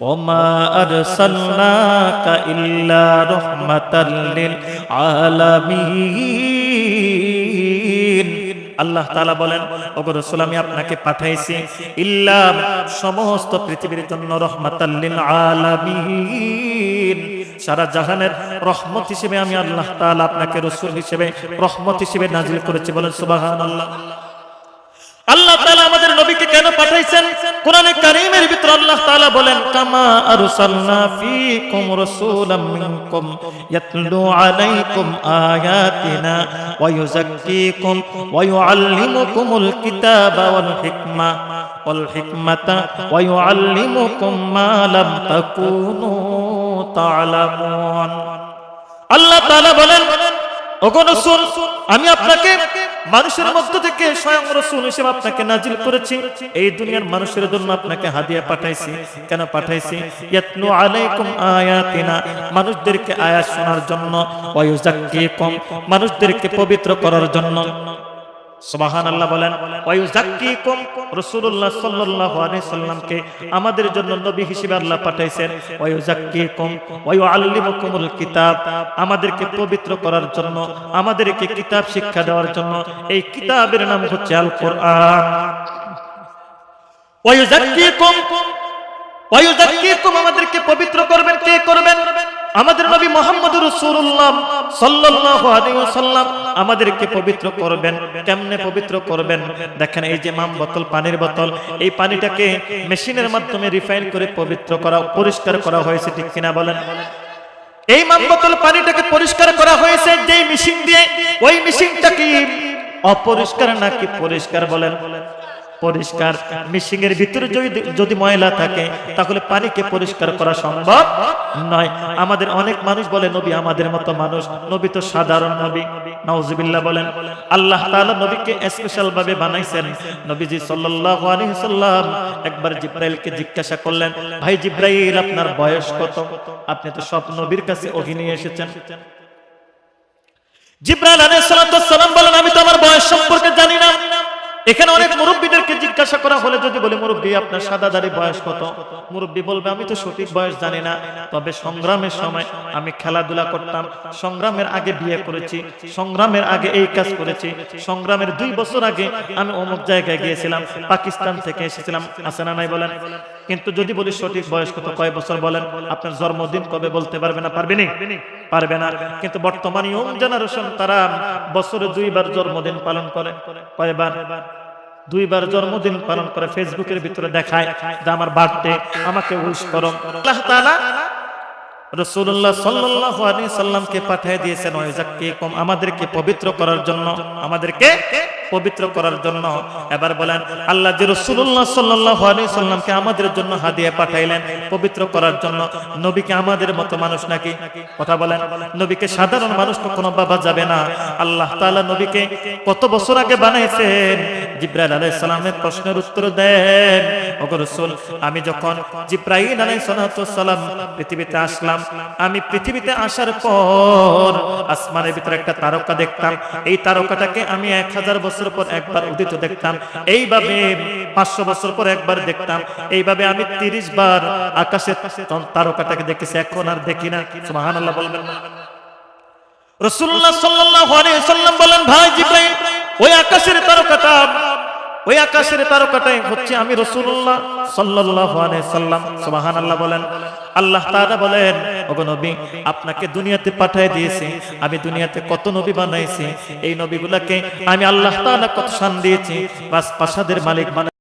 وما أرسلناك إلا رحمة للعالمين আল্লাহ তাআলা বলেন ওগো রাসূল আমি আপনাকে পাঠাইছি ইল্লা সমস্ত পৃথিবীর জন্য রহমাতাল লিল আলামিন সারা জাহানের রহমত হিসেবে আমি আল্লাহ তাআলা আপনাকে রাসূল হিসেবে রহমত হিসেবে নাজিল করেছি বলেন সুবহানাল্লাহ আল্লাহ তাআলা আমাদের নবীকে কেন পাঠাইছেন? কোরআনে কারীমের ভিতর আল্লাহ তাআলা বলেন, কামা আরসালনা ফীকুম রাসূলাম মিনকুম ইয়াতলু আলাইকুম আয়াতিনা ওয়া ইউযাক্কিকুম ওয়া ইউআল্লিমুকুমুল কিতাবা ওয়াল হিকমা ওয়াল হিকমাতা ওয়া ইউআল্লিমুকুম মা লাম তাকুনু তা'লামুন আল্লাহ তাআলা বলেন আমি আপনাকে মানুষের মধ্য থেকে স্বয়ং রসুন হিসেবে আপনাকে নাজিল করেছি। এই দুনিয়ার মানুষের জন্য আপনাকে হাদিয়া পাঠাইছি। কেন পাঠাইছি? আয়াতিনা। মানুষদেরকে আয়াত শোনার জন্য। মানুষদেরকে পবিত্র করার জন্য। আমাদের জন্য নবী হিসেবে আল্লাহ পাঠাইছেন। কিতাব, আমাদেরকে পবিত্র করার জন্য, আমাদেরকে কিতাব শিক্ষা দেওয়ার জন্য। এই কিতাবের নাম হচ্ছে আল কোরআন আমাদেরকে পবিত্র করবেন, কে করবেন? আমাদের নবী মোহাম্মদ আলাইহি ওয়াসাল্লাম আমাদেরকে পবিত্র করবেন। কেমনে পবিত্র করবেন? দেখেন এই যে মাম বোতল, পানির বোতল, এই পানিটাকে মেশিনের মাধ্যমে রিফাইন করে পবিত্র করা, পরিষ্কার করা হয়েছে, ঠিক কিনা বলেন? এই মাম বোতল, পানিটাকে পরিষ্কার করা হয়েছে, যেই মেশিন দিয়ে, ওই মেশিনটা কি অপরিষ্কার নাকি পরিষ্কার বলেন? পরিষ্কার। মিশিং এর ভিতরে যদি ময়লা থাকে, তাহলে পানিকে পরিষ্কার করা সম্ভব নয়। আমাদের অনেক মানুষ বলে, নবী আমাদের মতো মানুষ, নবী তো সাধারণ নবী। নাউজুবিল্লাহ বলেন, আল্লাহ তাআলা নবীকে স্পেশাল ভাবে বানাইছেন। নবীজি সাল্লাল্লাহু আলাইহি সাল্লাম একবার জিব্রাইলকে জিজ্ঞাসা করলেন, ভাই জিব্রাইল, আপনার বয়স কত? আপনি তো সব নবীর কাছে ওহী নিয়ে এসেছেন। জিব্রাইল আলাইহিস সালাম বলেন আমি তো আমার বয়স সম্পর্কে জানি না এখানে অনেক মুরব্বীদেরকে জিজ্ঞাসা করা হলে যদি বলে, মুরব্বী, আপনার সাদা দাড়ি বয়স কত? মুরব্বী বলবে, আমি তো সঠিক বয়স জানি না। তবে সংগ্রামের সময় আমি খেলাধুলা করতাম। সংগ্রামের আগে বিয়ে করেছি। সংগ্রামের আগে এই কাজ করেছি। সংগ্রামের দুই বছর আগে আমি অমুক জায়গায় গিয়েছিলাম। পাকিস্তান থেকে এসেছিলাম। আছে না নাই বলেন? কিন্তু যদি বলি, সঠিক বয়স কত? কয় বছর বলেন? আপনার জন্মদিন কবে বলতে পারবে না? পারবে নি? পারবে না। কিন্তু বর্তমান ইয়ং জেনারেশন তারা বছরে দুইবার জন্মদিন পালন করে। কয়বার? দুইবার জন্মদিন পালন করে ফেসবুকের ভিতরে দেখায় যে আমার বার্থডে, আমাকে উইশ করো। আল্লাহ তাআলা রাসূলুল্লাহ সাল্লাল্লাহু আলাইহি সাল্লামকে পাঠিয়ে দিয়েছেন ওয়াজাক্কিকুম আমাদেরকে পবিত্র করার জন্য আমাদেরকে পবিত্র করার জন্য। এবার বলেন আল্লাহ যে রাসূলুল্লাহ সাল্লাল্লাহু আলাইহি সাল্লামকে আমাদের জন্য হাদিয়া পাঠাইলেন, পবিত্র করার জন্য, নবীকে আমাদের মতো মানুষ নাকি? কথা বলেন, নবীকে সাধারণ মানুষ কখনো বাবা যাবে না। আল্লাহ তাআলা নবীকে কত বছর আগে বানাইছেন? জিব্রাইল আলাইহিস সালামের প্রশ্নের উত্তর দেন। ওগো রাসূল, আমি যখন জিব্রাইল আলাইহিস সালাম পৃথিবীতে আসলাম, আমি পৃথিবীতে আসার পর আসমানের ভিতরে একটা তারকা দেখতাম। এই তারকাটাকে আমি এক হাজার বছর পর একবার উদিত দেখতাম। এইভাবে পাঁচশো বছর পর একবার দেখতাম। এইভাবে আমি তিরিশ বার আকাশের তারকাটাকে দেখেছি। এখন আর দেখি না। সুবহানাল্লাহ বলবেন না। রসুল্লাহ সাল্লাম বলেন, ভাই জিবাই ওই আকাশের তারকাটা ওই আকাশের তারকাটাই হচ্ছে আমি রসুল্লাহ সাল্লাম আলাইহি আল্লাহ বলেন। আল্লাহ তারা বলেন, ওগো নবী, আপনাকে দুনিয়াতে পাঠিয়ে দিয়েছি। আমি দুনিয়াতে কত নবী বানাইছি। এই নবীগুলাকে আমি আল্লাহ তালা কত শান দিয়েছি। বাস প্রাসাদের মালিক বানাই